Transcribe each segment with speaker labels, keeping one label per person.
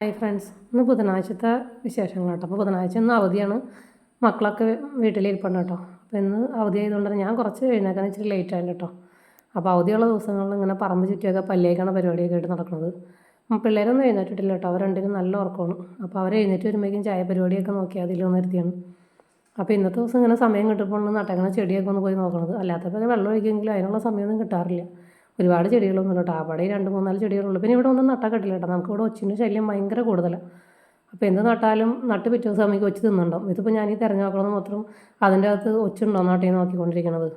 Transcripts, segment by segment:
Speaker 1: Hi friends ഇന്ന് ബുധനാഴ്ചത്തെ വിശേഷങ്ങൾ കേട്ടോ. അപ്പോൾ ബുധനാഴ്ച ഇന്ന് അവധിയാണ്. മക്കളൊക്കെ വീട്ടിലിരിപ്പുണ്ട് കേട്ടോ. അപ്പോൾ ഇന്ന് അവധി ആയതുകൊണ്ട് ഞാൻ കുറച്ച് എഴുന്നേക്കാൻ ഇച്ചിരി ലേറ്റ് ആയിട്ട് കേട്ടോ. അപ്പോൾ അവധിയുള്ള ദിവസങ്ങളിൽ ഇങ്ങനെ പറമ്പ് ചുറ്റിയൊക്കെ പല്ലേക്കാണ് പരിപാടിയൊക്കെ ആയിട്ട് നടക്കുന്നത്. പിള്ളേരൊന്നും എഴുന്നേറ്റിട്ടില്ല കേട്ടോ. അവർ രണ്ടിനും നല്ല ഉറക്കമാണ്. അപ്പോൾ അവർ എഴുന്നേറ്റ് വരുമ്പോഴേക്കും ചായ പരിപാടിയൊക്കെ നോക്കി അതിൽ നിർത്തിയാണ്. അപ്പോൾ ഇന്നത്തെ ദിവസം ഇങ്ങനെ സമയം കിട്ടുമ്പോൾ നട്ടങ്ങനെ ചെടിയൊക്കെ ഒന്ന് പോയി നോക്കണത്. അല്ലാത്തപ്പോൾ വെള്ളം ഒഴിക്കുമെങ്കിലും അതിനുള്ള സമയമൊന്നും കിട്ടാറില്ല. ഒരുപാട് ചെടികളൊന്നും കേട്ടോ. അവിടെ രണ്ട് മൂന്നാൽ ചെടികളുള്ളൂ. പിന്നെ ഇവിടെ ഒന്നും നട്ടാൽ കിട്ടില്ല കേട്ടോ. നമുക്ക് ഇവിടെ ഒച്ചിന്റെ ശല്യം ഭയങ്കര കൂടുതലാണ് അപ്പോൾ എന്ത് നട്ടാലും നട്ട് പിറ്റേ ദിവസം നമുക്ക് ഒച്ച് തിന്നുണ്ടാവും ഇതിപ്പോൾ ഞാൻ ഈ തിരഞ്ഞു നോക്കണമെന്ന് മാത്രം അതിന്റെ അകത്ത് ഒച്ചുണ്ടോ നാട്ടിൽ നോക്കിക്കൊണ്ടിരിക്കണത്.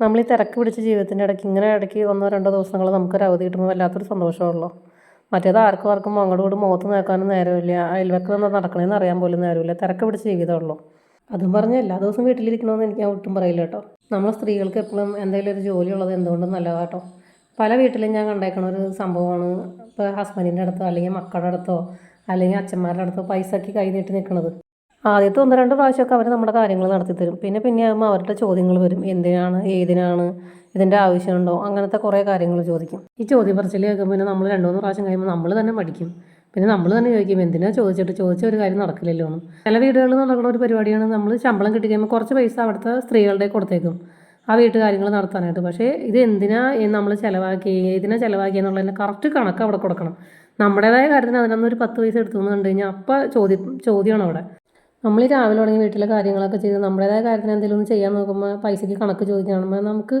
Speaker 1: നമ്മൾ ഈ തിരക്ക് പിടിച്ച ജീവിതത്തിന്റെ ഇടയ്ക്ക് ഇങ്ങനെ ഇടയ്ക്ക് ഒന്നോ രണ്ടോ ദിവസങ്ങൾ നമുക്കൊരു അവധി കിട്ടുമ്പോൾ വല്ലാത്തൊരു സന്തോഷമുള്ളൂ മറ്റേത് ആർക്കും ആർക്കും അങ്ങോട്ട് കൂടി മുഖത്ത് നോക്കാനും നേരമില്ല. അയൽവക്കം എന്താ നടക്കണമെന്ന് അറിയാൻ പോലും നേരമില്ല. തിരക്ക് പിടിച്ച ജീവിതമുള്ളൂ അതും പറഞ്ഞ് എല്ലാ ദിവസവും വീട്ടിലിരിക്കണമെന്ന് എനിക്ക് ഒട്ടും പറയില്ല കേട്ടോ. നമ്മൾ സ്ത്രീകൾക്ക് എപ്പോഴും എന്തെങ്കിലും ഒരു ജോലി ഉള്ളത് എന്തുകൊണ്ടും നല്ലതാണ് കേട്ടോ. പല വീട്ടിലും ഞാൻ കണ്ടേക്കണ ഒരു സംഭവമാണ്. ഇപ്പോൾ ഹസ്ബൻഡിന്റെ അടുത്തോ അല്ലെങ്കിൽ മക്കളുടെ അടുത്തോ അല്ലെങ്കിൽ അച്ഛന്മാരുടെ അടുത്തോ പൈസക്ക് കൈ നീട്ടി നിൽക്കുന്നത് ആദ്യത്തെ ഒന്ന് രണ്ട് പ്രാവശ്യമൊക്കെ അവർ നമ്മുടെ കാര്യങ്ങൾ നടത്തി തരും. പിന്നെ പിന്നെ ആകുമ്പോൾ അവരുടെ ചോദ്യങ്ങൾ വരും. എന്തിനാണ് ഏതിനാണ് ഇതിന്റെ ആവശ്യമുണ്ടോ അങ്ങനത്തെ കുറേ കാര്യങ്ങൾ ചോദിക്കും. ഈ ചോദ്യം പറച്ചിൽ കേൾക്കുമ്പോൾ പിന്നെ നമ്മൾ രണ്ട് മൂന്ന് പ്രാവശ്യം കഴിയുമ്പോൾ നമ്മൾ തന്നെ പഠിക്കും പിന്നെ നമ്മൾ തന്നെ ചോദിക്കും എന്തിനാ ചോദിച്ചിട്ട്? ചോദിച്ച ഒരു കാര്യം നടക്കില്ലല്ലോ ചില വീടുകളിൽ നടക്കുന്ന ഒരു പരിപാടിയാണ് നമ്മൾ ശമ്പളം കിട്ടി കഴിയുമ്പോൾ കുറച്ച് പൈസ അവിടുത്തെ സ്ത്രീകളുടെ കൊടുത്തേക്കും. ആ വീട്ടു കാര്യങ്ങൾ നടത്താനായിട്ട്. പക്ഷേ ഇത് എന്തിനാ നമ്മൾ ചിലവാക്കി ഏതിനാ ചിലവാക്കി എന്നുള്ളതിന്റെ കറക്റ്റ് കണക്ക് അവിടെ കൊടുക്കണം. നമ്മുടേതായ കാര്യത്തിന് അതിനൊന്നും ഒരു പത്ത് പൈസ എടുത്തു എന്ന് കണ്ടു കഴിഞ്ഞാൽ അപ്പം ചോദ്യം ചോദ്യമാണ് അവിടെ. നമ്മൾ രാവിലെ തുടങ്ങി വീട്ടിലെ കാര്യങ്ങളൊക്കെ ചെയ്ത് നമ്മുടേതായ കാര്യത്തിന് എന്തെങ്കിലും ഒന്ന് ചെയ്യാൻ നോക്കുമ്പോൾ പൈസയ്ക്ക് കണക്ക് ചോദിക്കുകയാണെങ്കിൽ നമുക്ക്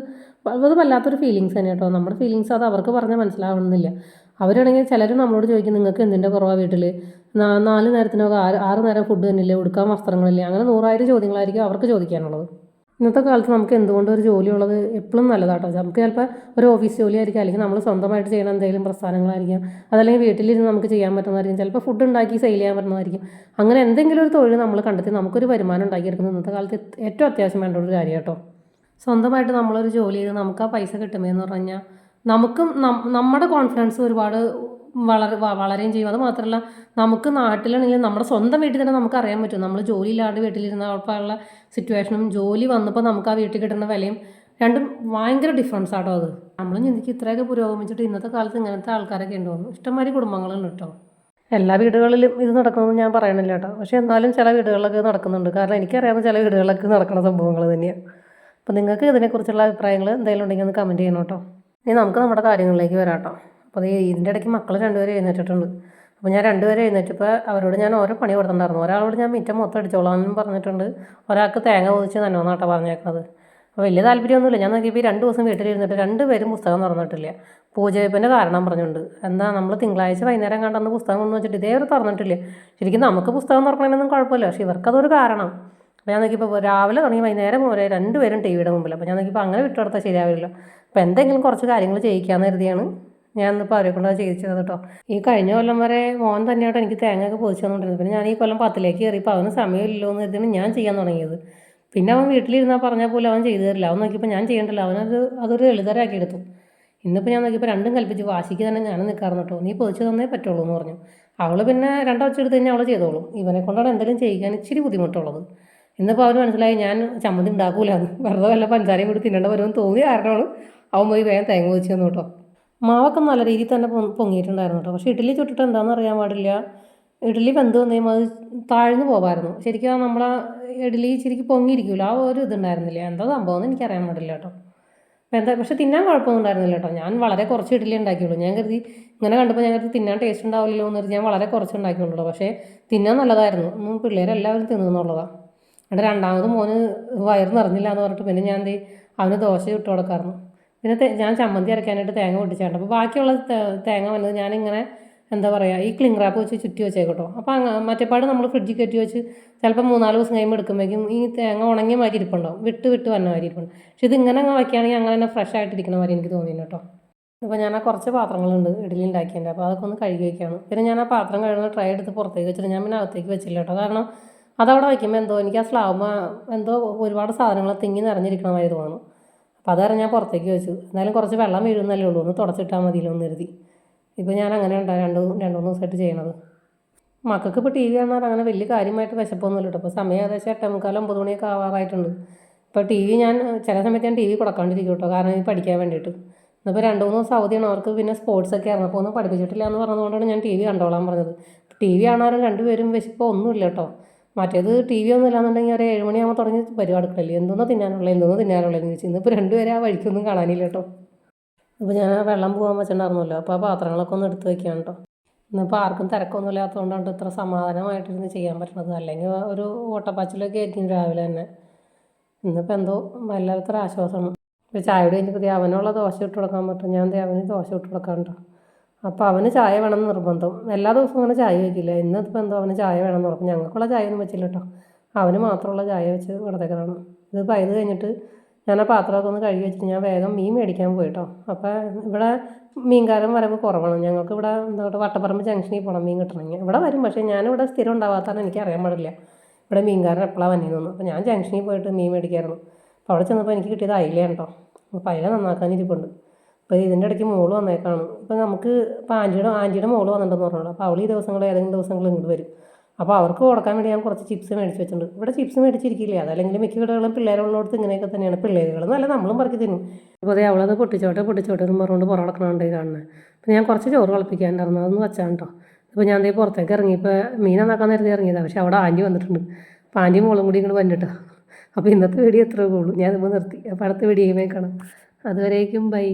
Speaker 1: അത് വല്ലാത്തൊരു ഫീലിങ്സ് തന്നെ കേട്ടോ. നമ്മുടെ ഫീലിങ്സ് അത് അവർക്ക് പറഞ്ഞാൽ മനസ്സിലാവണമെന്നില്ല. അവരാണെങ്കിൽ ചിലർ നമ്മളോട് ചോദിക്കും നിങ്ങൾക്ക് എന്തിന്റെ കുറവാണ് വീട്ടിൽ നാല് നേരത്തിനൊക്കെ ആറ് ആറ് നേരം ഫുഡ് തന്നില്ലേ? ഉടുക്കാൻ വസ്ത്രങ്ങളില്ലേ? അങ്ങനെ നൂറായിരം ചോദ്യങ്ങളായിരിക്കും അവർക്ക് ചോദിക്കാനുള്ളത്. ഇന്നത്തെ കാലത്ത് നമുക്ക് എന്തുകൊണ്ട് ഒരു ജോലിയുള്ളത് എപ്പോഴും നല്ലതാട്ടോ. നമുക്ക് ചിലപ്പോൾ ഒരു ഓഫീസ് ജോലി ആയിരിക്കും അല്ലെങ്കിൽ നമ്മൾ സ്വന്തമായിട്ട് ചെയ്യുന്ന എന്തെങ്കിലും പ്രസ്ഥാനങ്ങളായിരിക്കാം. അതല്ലെങ്കിൽ വീട്ടിലിരുന്ന് നമുക്ക് ചെയ്യാൻ പറ്റുന്നതായിരിക്കും. ചിലപ്പോൾ ഫുഡ് ഉണ്ടാക്കി സെയിൽ ചെയ്യാൻ പറ്റുന്നതായിരിക്കും. അങ്ങനെ എന്തെങ്കിലും ഒരു തൊഴിൽ നമ്മൾ കണ്ടെത്തി നമുക്കൊരു വരുമാനം ഉണ്ടാക്കിയെടുക്കുന്നത് ഇന്നത്തെ കാലത്ത് ഏറ്റവും അത്യാവശ്യം വേണ്ട ഒരു കാര്യം കേട്ടോ സ്വന്തമായിട്ട് നമ്മളൊരു ജോലി ചെയ്ത് നമുക്ക് ആ പൈസ കിട്ടുമെന്ന് പറഞ്ഞു കഴിഞ്ഞാൽ നമുക്കും നമ്മുടെ കോൺഫിഡൻസ് ഒരുപാട് വളരെ വ- വളരുകയും ചെയ്യും. അത് മാത്രമല്ല നമുക്ക് നാട്ടിലാണെങ്കിൽ നമ്മുടെ സ്വന്തം വീട്ടിൽ തന്നെ നമുക്ക് അറിയാൻ പറ്റും. നമ്മൾ ജോലി ഇല്ലാണ്ട് വീട്ടിലിരുന്ന ഉള്ള സിറ്റുവേഷനും ജോലി വന്നപ്പോൾ നമുക്ക് ആ വീട്ടിൽ കിട്ടുന്ന വിലയും രണ്ടും ഭയങ്കര ഡിഫറൻസ് ആട്ടോ അത്. നമ്മൾ ചിന്തിക്കും ഇത്രയൊക്കെ പുരോഗമിച്ചിട്ട് ഇന്നത്തെ കാലത്ത് ഇങ്ങനത്തെ ആൾക്കാരൊക്കെ ഉണ്ടോന്ന് ഇഷ്ടംമാതിരി കുടുംബങ്ങളുണ്ട് കേട്ടോ. എല്ലാ വീടുകളിലും ഇത് നടക്കണമെന്ന് ഞാൻ പറയണില്ല കേട്ടോ. പക്ഷേ എന്നാലും ചില വീടുകളിലൊക്കെ നടക്കുന്നുണ്ട്. കാരണം എനിക്കറിയാവുന്ന ചില വീടുകളിലൊക്കെ നടക്കുന്ന സംഭവങ്ങൾ തന്നെയാണ് അപ്പോൾ നിങ്ങൾക്ക് ഇതിനെക്കുറിച്ചുള്ള അഭിപ്രായങ്ങൾ എന്തെങ്കിലും ഉണ്ടെങ്കിൽ ഒന്ന് കമന്റ് ചെയ്യണം കേട്ടോ. ഇനി നമുക്ക് നമ്മുടെ കാര്യങ്ങളിലേക്ക് വരാം കേട്ടോ. അപ്പോൾ ഇതിന്റെ ഇടയ്ക്ക് മക്കൾ രണ്ടുപേരും എഴുന്നേറ്റിട്ടുണ്ട്. അപ്പോൾ ഞാൻ രണ്ടുപേരും എഴുന്നേറ്റപ്പോൾ അവരോട് ഞാൻ ഓരോ പണി കൊടുത്തിട്ടുണ്ടായിരുന്നു. ഒരാളോട് ഞാൻ മിറ്റം മൊത്തം അടിച്ചോളാം എന്നും പറഞ്ഞിട്ടുണ്ട്. ഒരാൾക്ക് തേങ്ങ പൊതിച്ച് നനോന്നാട്ടോ പറഞ്ഞേക്കുന്നത് അപ്പോൾ വലിയ താല്പര്യമൊന്നുമില്ല. ഞാൻ നോക്കിയപ്പോൾ രണ്ട് ദിവസം വീട്ടിലിരുന്നിട്ട് രണ്ടുപേരും പുസ്തകം തുറന്നിട്ടില്ല. പൂജവെപ്പിന്റെ കാരണം പറഞ്ഞുണ്ട് എന്താ നമ്മൾ തിങ്കളാഴ്ച വൈകുന്നേരം കണ്ടെന്ന് പുസ്തകം കൊണ്ടു വെച്ചിട്ട് ഇതേ ഒരു തുറന്നിട്ടില്ല. ശരിക്കും നമുക്ക് പുസ്തകം തുറക്കണമെന്നൊന്നും കുഴപ്പമില്ല. പക്ഷേ ഇവർക്കതൊരു കാരണം. അപ്പോൾ ഞാൻ നോക്കിയപ്പോൾ രാവിലെ തുടങ്ങി വൈകുന്നേരം വരെ രണ്ടുപേരും ടി വിയുടെ മുമ്പിൽ അപ്പോൾ ഞാൻ നോക്കിയപ്പോൾ അങ്ങനെ വിട്ടുകൊടുത്താൽ ശരിയാവില്ല അപ്പോൾ എന്തെങ്കിലും കുറച്ച് കാര്യങ്ങൾ ചെയ്യിക്കാമെന്ന് കരുതിയാണ് ഞാൻ ഇന്നിപ്പോൾ അവരെ കൊണ്ടാണ് ചെയ്യിച്ചത് കേട്ടോ. ഈ കഴിഞ്ഞ കൊല്ലം വരെ മോൻ തന്നെയായിട്ട് എനിക്ക് തേങ്ങയൊക്കെ പൊതിച്ചു തന്നുകൊണ്ടിരുന്നത് പിന്നെ ഞാൻ ഈ കൊല്ലം പത്തിലേക്ക് കയറിയപ്പോൾ അവന് സമയമില്ലല്ലോ എന്ന് കരുതിയാണ് ഞാൻ ചെയ്യാൻ തുടങ്ങിയത്. പിന്നെ അവൻ വീട്ടിലിരുന്നാൽ പറഞ്ഞ പോലെ അവൻ ചെയ്തു തരില്ല അവൻ നോക്കിയപ്പോൾ ഞാൻ ചെയ്യണ്ടല്ലോ. അവനത് അതൊരു ലളിതരാക്കി എടുത്തു. ഇന്നിപ്പോൾ ഞാൻ നോക്കിയപ്പോൾ രണ്ടും കൽപ്പിച്ച് വാശിക്ക് തന്നെ ഞാൻ നിൽക്കാറുണ്ട് കേട്ടോ. നീ പൊതിച്ചു തന്നേ പറ്റുള്ളൂ എന്ന് പറഞ്ഞു. അവൾ പിന്നെ രണ്ടാഴ്ച എടുത്ത് കഴിഞ്ഞാൽ അവൾ ചെയ്തോളും. ഇവനെ കൊണ്ടാണ് എന്തെങ്കിലും ചെയ്യാൻ ഇച്ചിരി ബുദ്ധിമുട്ടുള്ളത്. ഇന്നിപ്പോൾ അവന് മനസ്സിലായി ഞാൻ ചമ്മന്തി ഉണ്ടാക്കൂലെന്ന്. വെറുതെ വല്ല പഞ്ചാരയും കൂടി തിന്നേണ്ട വരുമെന്ന് തോന്നിയ കാരണമാണ് അവൻ പോയി വേഗം തേങ്ങ വെച്ച് തന്നു കേട്ടോ. മാവൊക്കെ നല്ല രീതിയിൽ തന്നെ പൊങ്ങിയിട്ടുണ്ടായിരുന്നു കേട്ടോ. പക്ഷേ ഇഡ്ഡലി ചുട്ടിട്ട് എന്താണെന്ന് അറിയാൻ പാടില്ല. ഇഡ്ഡലി വെന്ത് വന്നു അത് താഴ്ന്നു പോകാമായിരുന്നു ശരിക്കും നമ്മളെ ഇഡ്ഡലി ശരിക്കും പൊങ്ങിയിരിക്കില്ല ആ ഒരു ഇതുണ്ടായിരുന്നില്ല. എന്താ സംഭവം എന്ന് എനിക്കറിയാൻ പാടില്ല കേട്ടോ. എന്താ പക്ഷെ തിന്നാൻ കുഴപ്പമൊന്നും ഉണ്ടായിരുന്നില്ല കേട്ടോ. ഞാൻ വളരെ കുറച്ച് ഇഡ്ഡലി ഉണ്ടാക്കിയുള്ളൂ. ഞാൻ കരുതി ഇങ്ങനെ കണ്ടപ്പോൾ ഞാൻ കരുതി തിന്നാൻ ടേസ്റ്റ് ഉണ്ടാവില്ലല്ലോ എന്ന് കരുതി ഞാൻ വളരെ കുറച്ച് ഉണ്ടാക്കിയുള്ളൂ പക്ഷേ തിന്നാൻ നല്ലതായിരുന്നു. പിള്ളേരെല്ലാവരും തിന്നുന്നുള്ളതാണ് എന്നിട്ട് രണ്ടാമത് മോന് വയറ് നിറഞ്ഞില്ല എന്ന് പറഞ്ഞിട്ട് പിന്നെ ഞാൻ എന്ത് അവന് ദോശ ഇട്ട് കൊടുക്കാറുണ്ട് പിന്നെ ഞാൻ ചമ്മന്തി അരയ്ക്കാനായിട്ട് തേങ്ങ പൊട്ടിച്ചാണ്ട് അപ്പോൾ ബാക്കിയുള്ള തേങ്ങ വന്നത് ഞാനിങ്ങനെ എന്താ പറയുക ഈ ക്ലിംഗ് റാപ്പ് വെച്ച് ചുറ്റി വെച്ചേക്കട്ടോ. അപ്പോൾ അങ്ങ് മറ്റേപ്പാട് നമ്മൾ ഫ്രിഡ്ജിൽ കയറ്റി വെച്ച് ചിലപ്പോൾ മൂന്നാൽ ദിവസം കഴിയുമ്പോൾ എടുക്കുമ്പോഴേക്കും ഈ തേങ്ങ ഉണങ്ങിയ മാതിരി ഇരിപ്പുണ്ടാവും. വിട്ട് വിട്ട് വന്ന മാതിരി ഇരിപ്പുണ്ട്. പക്ഷെ ഇത് ഇങ്ങനെ അങ്ങ് വയ്ക്കുകയാണെങ്കിൽ അങ്ങനെ തന്നെ ഫ്രഷ് ആയിട്ടിരിക്കുന്ന മാതിരി എനിക്ക് തോന്നിയിരുന്നു കേട്ടോ. അപ്പോൾ ഞാൻ ആ കുറച്ച് പാത്രങ്ങളുണ്ട് ഇഡലി ഉണ്ടാക്കിയതിന്റെ. അപ്പോൾ അതൊക്കെ ഒന്ന് കഴുകി വയ്ക്കുകയാണ് പിന്നെ ഞാൻ ആ പാത്രം കഴുകുന്ന ട്രൈ എടുത്ത് പുറത്തേക്ക് വെച്ചിട്ട് ഞാൻ പിന്നെ അകത്തേക്ക് വെച്ചില്ല കേട്ടോ. കാരണം അതവിടെ വയ്ക്കുമ്പോൾ എന്തോ എനിക്ക് ആ സ്ലാബ് എന്തോ ഒരുപാട് സാധനങ്ങൾ തിങ്ങി നിറഞ്ഞിരിക്കണ മാതിരി തോന്നുന്നു. അപ്പോൾ അതറിഞ്ഞ് ഞാൻ പുറത്തേക്ക് വെച്ചു എന്നാലും കുറച്ച് വെള്ളം വീഴുന്നല്ലേ ഉള്ളൂ. ഒന്ന് തുടച്ചിട്ടാൽ മതിയല്ലോ എന്ന് കരുതി. ഇപ്പോൾ ഞാൻ അങ്ങനെ ഉണ്ടോ രണ്ട് രണ്ട് മൂന്ന് ദിവസമായിട്ട് ചെയ്യണത്. മക്കൾക്ക് ഇപ്പോൾ ടി വി കാണാൻ അങ്ങനെ വലിയ കാര്യമായിട്ട് വിശപ്പൊന്നുമില്ല കേട്ടോ. അപ്പോൾ സമയം ഏകദേശം എട്ടേ മുക്കാൽ ഒമ്പത് മണിയൊക്കെ ആവാറായിട്ടുണ്ട്. ഇപ്പോൾ ടി വി ഞാൻ ചില സമയത്ത് ഞാൻ ടി വി കൊടുക്കാണ്ടിരിക്കും കേട്ടോ. കാരണം ഈ പഠിക്കാൻ വേണ്ടിയിട്ട്. ഇന്നിപ്പോൾ രണ്ട് മൂന്ന് ദിവസം അവധിയാണ്. അവർക്ക് പിന്നെ സ്പോർട്സ് ഒക്കെ ആയിരുന്നു. അപ്പോൾ ഒന്നും പഠിപ്പിച്ചിട്ടില്ല എന്ന് പറഞ്ഞതുകൊണ്ടാണ് ഞാൻ ടി വി കണ്ടോളാൻ പറഞ്ഞത്. ടി വി കാണാനും രണ്ടുപേരും വിശപ്പോൾ ഒന്നുമില്ല കേട്ടോ. മറ്റേത് ടി വി ഒന്നും ഇല്ലാന്നുണ്ടെങ്കിൽ ഒരു ഏഴുമണിയാകുമ്പോൾ തുടങ്ങി പരിപാടി അടുക്കളയിൽ എന്തോന്നോ തിന്നാനുള്ള? എന്തോന്നോ തിന്നാനുള്ളതെന്ന് ചോദിച്ചു ഇന്നിപ്പോൾ രണ്ടുപേരെ ആ വഴിക്കൊന്നും കാണാനില്ല കേട്ടോ. അപ്പോൾ ഞാൻ ആ വെള്ളം പോകാൻ വെച്ചിട്ടുണ്ടായിരുന്നല്ലോ. അപ്പോൾ ആ പാത്രങ്ങളൊക്കെ ഒന്ന് എടുത്ത് വെക്കുകയാണ് കേട്ടോ. ഇന്നിപ്പോൾ ആർക്കും തിരക്കൊന്നും ഇല്ലാത്തതുകൊണ്ടാണ് ഇത്ര സമാധാനമായിട്ടിരുന്ന് ചെയ്യാൻ പറ്റുന്നത്. അല്ലെങ്കിൽ ഒരു ഓട്ടപ്പാച്ചിലൊക്കെ ആയിരിക്കും രാവിലെ തന്നെ. ഇന്നിപ്പോൾ എന്തോ വല്ലാത്തൊരു ആശ്വാസമാണ്. ഇപ്പോൾ ചായയുടെ കഴിഞ്ഞപ്പോൾ അവനുള്ള ദോശ ഇട്ട് കൊടുക്കാൻ പറ്റും. ഞാൻ അവന് ദോശ ഇട്ട് കൊടുക്കാൻ കേട്ടോ. അപ്പോൾ അവന് ചായ വേണം എന്ന് നിർബന്ധം. എല്ലാ ദിവസവും അങ്ങനെ ചായ വയ്ക്കില്ല. ഇന്നിപ്പോൾ എന്തോ അവന് ചായ വേണം എന്ന് പറഞ്ഞു. ഞങ്ങൾക്കുള്ള ചായ ഒന്നും വെച്ചില്ല കേട്ടോ. അവന് മാത്രമുള്ള ചായ വെച്ച് കൊടുത്തേക്കലാണ്. ഇതിപ്പോൾ ഇത് കഴിഞ്ഞിട്ട് ഞാൻ ആ പാത്രമൊക്കെ ഒന്ന് കഴുകി വെച്ചിട്ട് ഞാൻ വേഗം മീൻ മേടിക്കാൻ പോയി കേട്ടോ. അപ്പോൾ ഇവിടെ മീൻകാരൻ വരവ് കുറവാണ്. ഞങ്ങൾക്ക് ഇവിടെ എന്താ പറയുക വട്ടപ്പറമ്പ് ജംഗ്ഷനിൽ പോകണം മീൻ കിട്ടണമെങ്കിൽ. ഇവിടെ വരും പക്ഷേ ഞാനിവിടെ സ്ഥിരം ഉണ്ടാവാത്തതാണ് എനിക്ക് അറിയാൻ പാടില്ല. ഇവിടെ മീൻകാരൻ എപ്പോഴാണ് വന്നിരുന്നു അപ്പോൾ ഞാൻ ജംഗ്ഷനിൽ പോയിട്ട് മീൻ മേടിക്കായിരുന്നു. അപ്പോൾ അവിടെ ചെന്നപ്പോൾ എനിക്ക് കിട്ടിയത് അയിലയാണ് കേട്ടോ. അപ്പോൾ അയില നന്നാക്കാനിരിപ്പുണ്ട്. അപ്പോൾ ഇതിന്റെ ഇടയ്ക്ക് മോൾ വന്നേക്കാണ്. ഇപ്പോൾ നമുക്ക് ഇപ്പോൾ ആന്റിയുടെ ആന്റിയുടെ മോൾ വന്നിട്ടുണ്ടെന്ന് പറഞ്ഞോളൂ അപ്പോൾ അവൾ ഈ ദിവസങ്ങൾ ഏതെങ്കിലും ദിവസങ്ങൾ ഇങ്ങോട്ട് വരും. അപ്പോൾ അവർക്ക് കൊടുക്കാൻ വേണ്ടി ഞാൻ കുറച്ച് ചിപ്സ് മേടിച്ച് വെച്ചിട്ടുണ്ട്. ഇവിടെ ചിപ്സ് മേടിച്ചിരിക്കില്ല? അതല്ലെങ്കിൽ മിക്ക വീടുകളും പിള്ളേരുള്ളടത്ത് ഇങ്ങനെയൊക്കെ തന്നെയാണ്. പിള്ളേരുകൾ നല്ല നമ്മളും പറക്കി തിന്നും. അപ്പോൾ അതേ അവളത് പൊട്ടിച്ചോട്ടെ പൊട്ടിച്ചോട്ടെ എന്ന് പറഞ്ഞുകൊണ്ട് പുറകടക്കണുണ്ട് കാണുന്നത് അപ്പോൾ ഞാൻ കുറച്ച് ചോറ് കളിപ്പിക്കാനുണ്ടായിരുന്നു. അതൊന്ന് വെച്ചാണ് കേട്ടോ അപ്പോൾ ഞാൻ ദേ പുറത്തേക്ക് ഇറങ്ങി. ഇപ്പോൾ മീൻ നന്നാക്കാൻ നേരത്തെ ഇറങ്ങിയതാണ് പക്ഷേ അവിടെ ആന്റി വന്നിട്ടുണ്ട്. അപ്പോൾ ആന്റി മോളും കൂടി ഇങ്ങോട്ട് വന്നിട്ടോ. അപ്പോൾ ഇന്നത്തെ വീഡിയോ എത്രയേ ഉള്ളൂ. ഞാൻ ഇപ്പോൾ നിർത്തി. അപ്പോൾ അടുത്ത വീഡിയോ കാണാം. അതുവരേക്കും ബൈ.